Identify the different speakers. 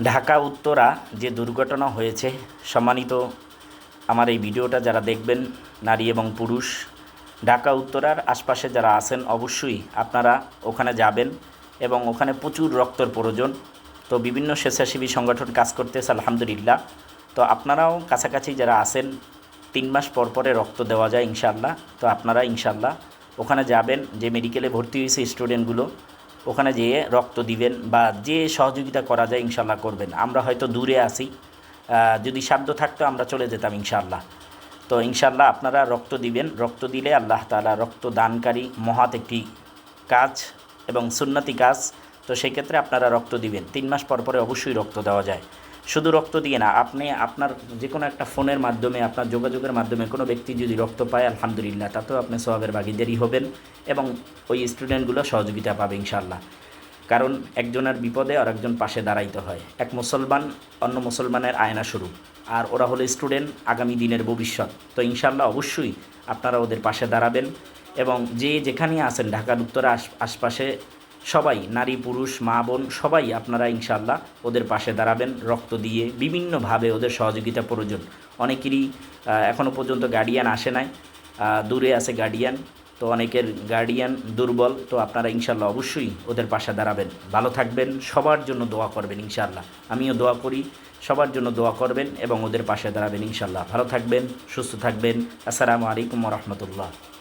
Speaker 1: ঢাকা উত্তরা যে দুর্ঘটনা হয়েছে, সম্মানিত আমার এই ভিডিওটা যারা দেখবেন, নারী এবং পুরুষ, ঢাকা উত্তরার আশপাশে যারা আছেন, অবশ্যই আপনারা ওখানে যাবেন এবং ওখানে প্রচুর রক্তর প্রয়োজন। তো বিভিন্ন স্বেচ্ছাসেবী সংগঠন কাজ করতেছে, আলহামদুলিল্লাহ। তো আপনারাও কাছাকাছি যারা আছেন, তিন মাস পর পরে রক্ত দেওয়া যায় ইনশাল্লাহ তো আপনারা ইনশাল্লাহ ওখানে যাবেন, যে মেডিকেলে ভর্তি হয়েছে স্টুডেন্টগুলো ওখানে যেয়ে রক্ত দিবেন বা যে সহযোগিতা করা যায় ইনশাল্লাহ করবেন। আমরা হয়তো দূরে আছি। যদি সাধ্য থাকতো আমরা চলে যেতাম ইনশাল্লাহ। তো ইনশাল্লাহ আপনারা রক্ত দিবেন। রক্ত দিলে আল্লাহ তালা রক্ত দানকারী মহাত একটি কাজ এবং সুন্নতি কাজ। তো সেক্ষেত্রে আপনারা রক্ত দিবেন। তিন মাস পর পরে অবশ্যই রক্ত দেওয়া যায়। শুধু রক্ত দিয়ে না, আপনি আপনার যে কোনো একটা ফোনের মাধ্যমে, আপনার যোগাযোগের মাধ্যমে কোনো ব্যক্তি যদি রক্ত পায়, আলহামদুলিল্লাহ, তাতেও আপনি সবাবের ভাগিদারি হবেন এবং ওই স্টুডেন্টগুলো সহযোগিতা পাবে ইনশাল্লাহ কারণ একজনের বিপদে আর একজন পাশে দাঁড়াইতে হয়। এক মুসলমান অন্য মুসলমানের আয়না শুরু। আর ওরা হলো স্টুডেন্ট, আগামী দিনের ভবিষ্যৎ। তো ইনশাল্লাহ অবশ্যই আপনারা ওদের পাশে দাঁড়াবেন এবং যে যেখানেই আছেন, ঢাকার উত্তর আশ, আশপাশে সবাই, নারী, পুরুষ, মা, বোন, সবাই আপনারা ইনশাল্লাহ ওদের পাশে দাঁড়াবেন, রক্ত দিয়ে বিভিন্নভাবে ওদের সহযোগিতা প্রয়োজন। অনেকেরই এখনও পর্যন্ত গার্ডিয়ান আসে নাই দূরে আছে গার্ডিয়ান তো অনেকের গার্ডিয়ান দুর্বল, তো আপনারা ইনশাল্লাহ অবশ্যই ওদের পাশে দাঁড়াবেন। ভালো থাকবেন, সবার জন্য দোয়া করবেন ইনশাল্লাহ আমিও দোয়া করি, সবার জন্য দোয়া করবেন এবং ওদের পাশে দাঁড়াবেন ইনশাল্লাহ ভালো থাকবেন, সুস্থ থাকবেন। আসসালামু আলাইকুম রহমতুল্লাহ।